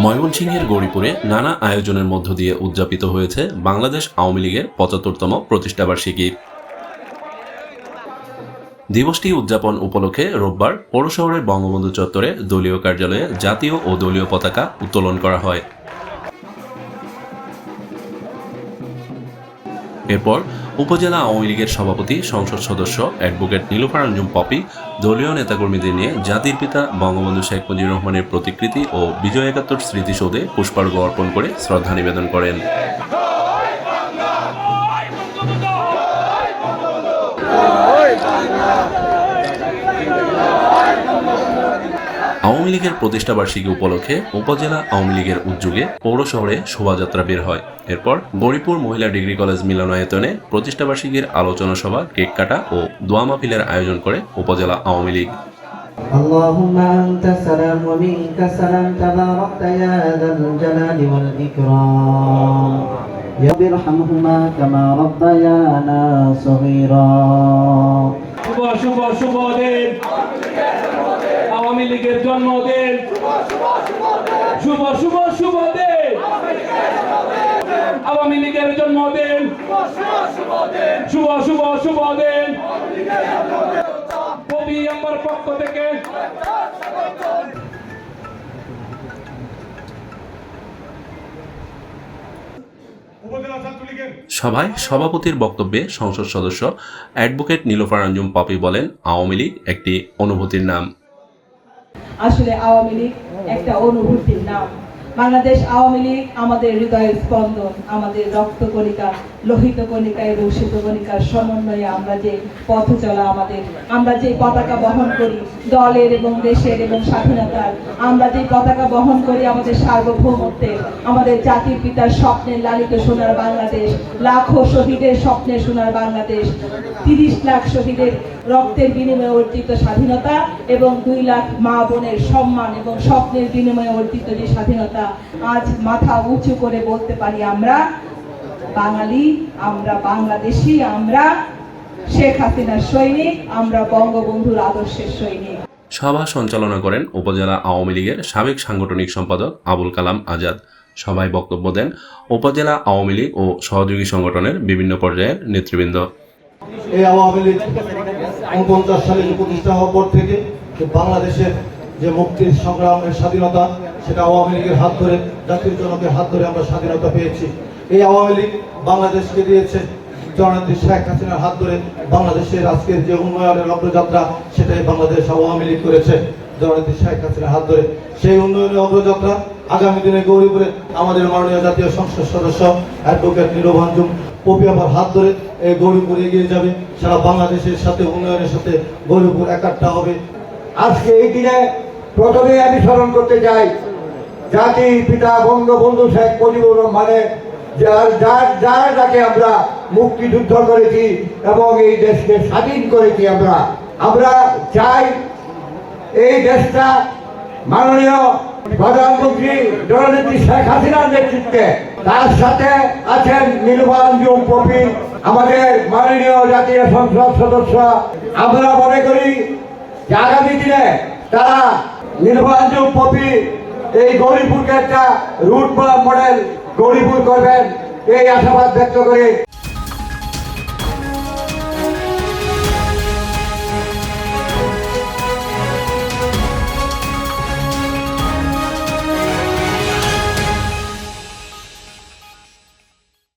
ময়মনসিংহের গৌরীপুরে নানা আয়োজনের মধ্য দিয়ে উদযাপিত হয়েছে বাংলাদেশ আওয়ামী লীগের পঁচাত্তরতম প্রতিষ্ঠাবার্ষিকী। দিবসটি উদযাপন উপলক্ষে রোববার পৌরশহরের বঙ্গবন্ধু চত্বরে দলীয় কার্যালয়ে জাতীয় ও দলীয় পতাকা উত্তোলন করা হয়। এরপর উপজেলা আওয়ামী লীগের সভাপতি, সংসদ সদস্য, অ্যাডভোকেট নীলুফার আঞ্জুম পপি, দলীয় নেতাকর্মীদের নিয়ে জাতির পিতা বঙ্গবন্ধু শেখ মুজিবুর রহমানের প্রতিকৃতি ও বিজয় একাত্তর স্মৃতিসৌধে পুষ্পার্ঘ অর্পণ করে শ্রদ্ধা নিবেদন করেন। আওয়ামী লীগের প্রতিষ্ঠাবার্ষিকী উপলক্ষে উপজেলা আওয়ামী লীগের উদ্যোগে পৌর শহরে শোভাযাত্রা বের হয় এরপর গৌরীপুর মহিলা ডিগ্রি কলেজ মিলনায়তনে প্রতিষ্ঠাবার্ষিকীর আলোচনা সভা কেক কাটা ও দোয়া মাহফিলের আয়োজন করে উপজেলা আওয়ামী লীগ اللهم أنت السلام ومنك السلام تباركت يا ذا الجلال والإكرام يا رب ارحمهما كما ربيانا صغيرا শুভ শুভ শুভ দিন আওয়ামী লীগের জন্মদিন শুভ শুভ শুভ দিন। আওয়ামী লীগের জন্মদিন শুভ শুভ শুভ দিন। কবি আমার পক্ষ থেকে। সভায় সভাপতির বক্তব্যে সংসদ সদস্য অ্যাডভোকেট নীলুফার আঞ্জুম পপি বলেন, আওয়ামী লীগ একটি অনুভূতির নাম। আসলে আওয়ামী লীগ একটা অনুভূতির নাম। বাংলাদেশ আওয়ামী লীগ আমাদের হৃদয়ের স্পন্দন, আমাদের রক্ত কণিকা লোহিত কণিকা এবং শীত কণিকার সমন্বয়ে আমরা যে পথ চলা আমাদের, আমরা যে পতাকা বহন করি দলের এবং দেশের এবং স্বাধীনতার, আমরা যে পতাকা বহন করি আমাদের সার্বভৌমত্বের, আমাদের জাতির পিতার স্বপ্নের লালিত সোনার বাংলাদেশ, লাখো শহীদের স্বপ্নের সোনার বাংলাদেশ, তিরিশ লাখ শহীদের রক্তের বিনিময়ে অর্জিত স্বাধীনতা এবং দুই লাখ মা বোনের সম্মান এবং স্বপ্নের বিনিময়ে অর্জিত যে স্বাধীনতা আজ মাথা উঁচু করে বলতে পারি আমরা বাঙালি আমরা বাংলাদেশি আমরা শেখ হাসিনার সৈনিক আমরা বঙ্গবন্ধুর আদর্শের সৈনিক। সভা সঞ্চালনা করেন উপজেলা আওয়ামী লীগের সাবেক সাংগঠনিক সম্পাদক আবুল কালাম আজাদ। সভায় বক্তব্য দেন উপজেলা আওয়ামী লীগ ও সহযোগী সংগঠনের বিভিন্ন পর্যায়ের নেতৃবৃন্দ। এই আওয়ামী লীগ উনপঞ্চাশ সালে প্রতিষ্ঠা হওয়ার পর থেকে বাংলাদেশের যে মুক্তির সংগ্রামের স্বাধীনতা সেটা আওয়ামী লীগের হাত ধরে, জাতির জনকের হাত ধরে আমরা স্বাধীনতা পেয়েছি। এই আওয়ামী লীগ বাংলাদেশকে দিয়েছে। জননেত্রী শেখ হাসিনার হাত ধরে বাংলাদেশের আজকের যে উন্নয়নের অগ্রযাত্রা, সেটাই বাংলাদেশ আওয়ামী লীগ করেছে। জননেত্রী শেখ হাসিনার হাত ধরে সেই উন্নয়নের অগ্রযাত্রা আগামী দিনে গৌরীপুরে আমাদের মাননীয় জাতীয় সংসদ সদস্য অ্যাডভোকেট নীরভাঞ্জুম পপি আবার হাত ধরে এই গৌরীপুর এগিয়ে যাবে। সারা বাংলাদেশের সাথে, উন্নয়নের সাথে গৌরীপুর একাট্টা হবে। আজকে এই দিনে প্রথমে আমি স্মরণ করতে চাই জাতির পিতা বঙ্গবন্ধু শেখ মুজিবুর রহমানের যার যার যার যাকে আমরা মুক্তিযুদ্ধ করেছি এবং এই দেশকে স্বাধীন করেছি আমরা আমরা চাই এই দেশটা মাননীয় প্রধানমন্ত্রী জননেত্রী শেখ হাসিনার নেতৃত্বে। তার সাথে আছেন নীলবাঞ্জুম পপি আমাদের মাননীয় জাতীয় সংসদ সদস্য। আমরা মনে করি যে আগামী দিনে তারা নির্বাচন পপি এই গৌরীপুরকে একটা রুট বা মডেল গৌরীপুর করবেন। এই আশাবাদ ব্যক্ত করে